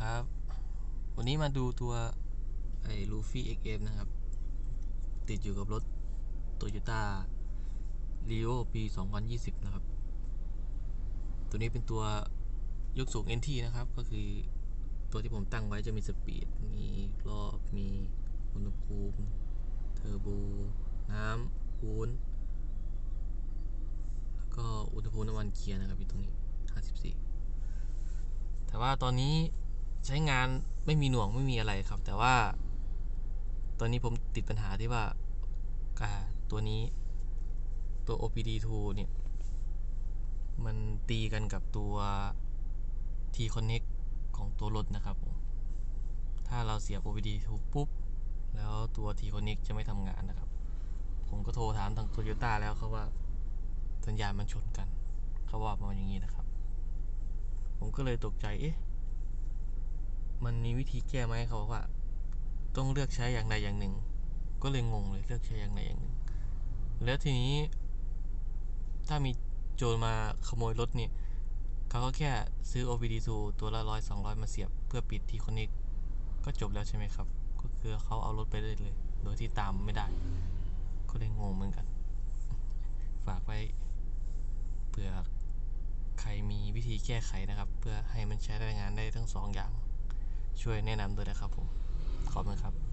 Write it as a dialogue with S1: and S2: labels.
S1: ครับ วันนี้มาดูตัวไอ้ลูฟี่ XM นะครับ ติดอยู่กับรถ Toyota r e o ปี 2020 นะครับ ตัวนี้เป็นตัวยกสูง NT นะครับ ก็คือตัวที่ผมตั้งไว้จะมีสปีด มีรอบ มีอุณหภูมิ เทอร์โบ น้ำวูนแล้วก็อุณหภูมิน้ำมันเกียร์นะครับอยู่ตรงนี้ 54แต่ว่าตอนนี้ ใช้งานไม่มีหน่วงไม่มีอะไรครับ แต่ว่า ตอนนี้ผมติดปัญหาที่ว่าตัวนี้ตัว OPD2 เนี่ย มันตีกันกับตัว T Connect ของตัวรถนะครับผม ถ้าเราเสียบ OPD2 ปุ๊บ แล้วตัว T Connect จะไม่ทำงานนะครับ ผมก็โทรถามทาง Toyota แล้วเขาว่า สัญญาณมันชนกัน เขาว่ามาอย่างนี้นะครับ ผมก็เลยตกใจ เอ๊ะ มันมีวิธีแก้ไหมเขาบอกว่า ต้องเลือกใช้อย่างใดอย่างหนึ่ง ก็เลยงงเลยเลือกใช้อย่างใดอย่างหนึ่ง แล้วทีนี้ ถ้ามีโจรมาขโมยรถเนี่ยเขาก็แค่ซื้อ OBD2 ตัวละร้อยสองร้อยมาเสียบ เพื่อปิดที่คอนเน c ก็จบแล้วใช่ไหมครับ ก็คือเขาเอารถไปได้เลย โดยที่ตามไม่ได้ ก็เลยงงเหมือนกัน ฝากไว้เผื่อใครมีวิธีแก้ไขนะครับ เพื่อให้มันใช้ได้งานได้ทั้งสองอย่าง ช่วยแนะนำด้วยนะครับผม ขอบคุณครับ